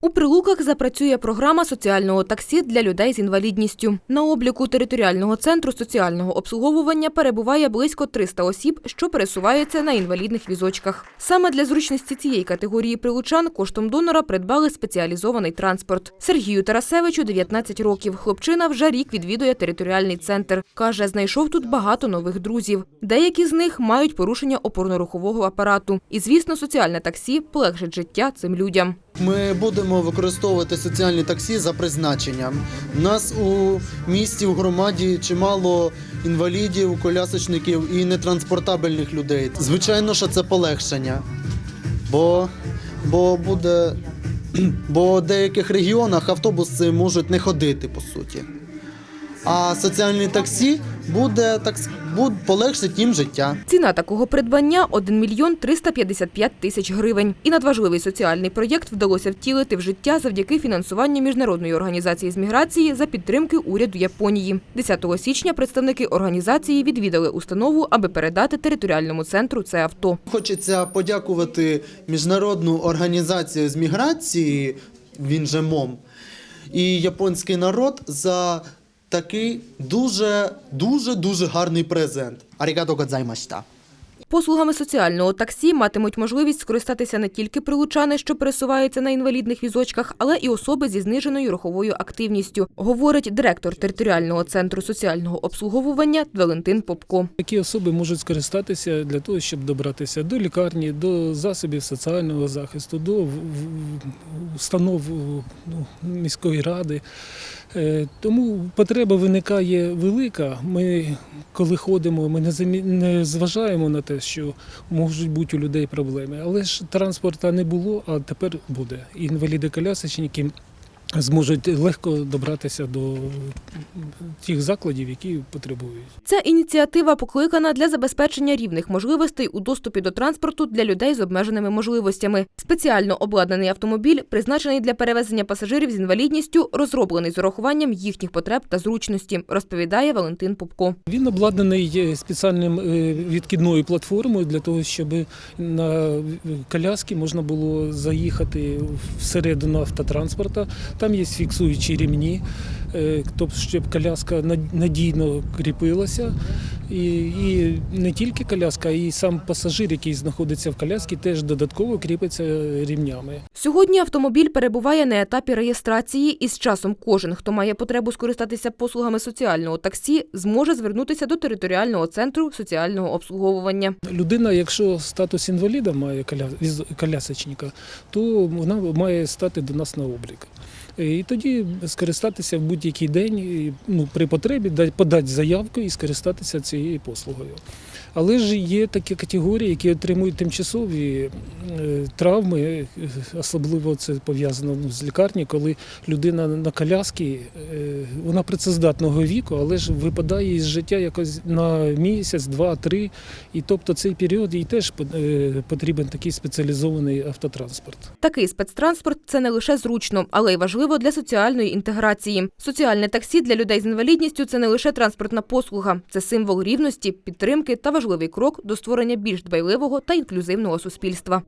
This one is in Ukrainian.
У Прилуках запрацює програма соціального таксі для людей з інвалідністю. На обліку територіального центру соціального обслуговування перебуває близько 300 осіб, що пересуваються на інвалідних візочках. Саме для зручності цієї категорії прилучан коштом донора придбали спеціалізований транспорт. Сергію Тарасевичу 19 років. Хлопчина вже рік відвідує територіальний центр. Каже, знайшов тут багато нових друзів. Деякі з них мають порушення опорно-рухового апарату. І, звісно, соціальне таксі полегшить життя цим людям. Ми будемо використовувати соціальні таксі за призначенням. У нас у місті, у громаді чимало інвалідів, колясочників і нетранспортабельних людей. Звичайно, що це полегшення, бо, бо буде. Бо в деяких регіонах автобуси можуть не ходити по суті. А соціальні таксі буде так буде полегшить їм життя. Ціна такого придбання – 1 мільйон 355 тисяч гривень. І надважливий соціальний проєкт вдалося втілити в життя завдяки фінансуванню Міжнародної організації з міграції за підтримки уряду Японії. 10 січня представники організації відвідали установу, аби передати територіальному центру це авто. Хочеться подякувати міжнародну організацію з міграції, він же МОМ, і японський народ за такий дуже дуже дуже гарний презент. Арігато годзаймашта. Послугами соціального таксі матимуть можливість скористатися не тільки прилучани, що пересуваються на інвалідних візочках, але і особи зі зниженою руховою активністю, говорить директор територіального центру соціального обслуговування Валентин Попко. Такі особи можуть скористатися для того, щоб добратися до лікарні, до засобів соціального захисту, до установ ну, міської ради. Е, Тому потреба виникає велика. Ми, коли ходимо, ми не зважаємо на те, що можуть бути у людей проблеми. Але ж транспорта не було, а тепер буде. Інваліди-колясочники зможуть легко добратися до тих закладів, які потребують. Ця ініціатива покликана для забезпечення рівних можливостей у доступі до транспорту для людей з обмеженими можливостями. Спеціально обладнаний автомобіль, призначений для перевезення пасажирів з інвалідністю, розроблений з урахуванням їхніх потреб та зручності, розповідає Валентин Попко. Він обладнаний е, спеціальним е, відкидною платформою для того, щоб на коляски можна було заїхати всередину автотранспорта. Там є фіксуючі рівні, е, тобто щоб коляска над- надійно кріпилася. І, і не тільки коляска, і сам пасажир, який знаходиться в коляскі, теж додатково кріпиться рівнями. Сьогодні автомобіль перебуває на етапі реєстрації, і з часом кожен, хто має потребу скористатися послугами соціального таксі, зможе звернутися до територіального центру соціального обслуговування. Людина, якщо статус інваліда має колясочника, то вона має стати до нас на облік. І тоді скористатися в будь-який день, ну, при потребі да- подати заявку і скористатися цією послугою. Але ж є такі категорії, які отримують тимчасові е, травми, е, особливо це пов'язано ну, з лікарні, коли людина на коляскі, е, вона працездатного віку, але ж випадає із життя якось на місяць, два, три. І тобто цей період їй теж потрібен такий спеціалізований автотранспорт. Такий спецтранспорт це не лише зручно, але й важливо для соціальної інтеграції. Соціальне таксі для людей з інвалідністю це не лише транспортна послуга, це символ рівності, підтримки та важливий крок до створення більш дбайливого та інклюзивного суспільства.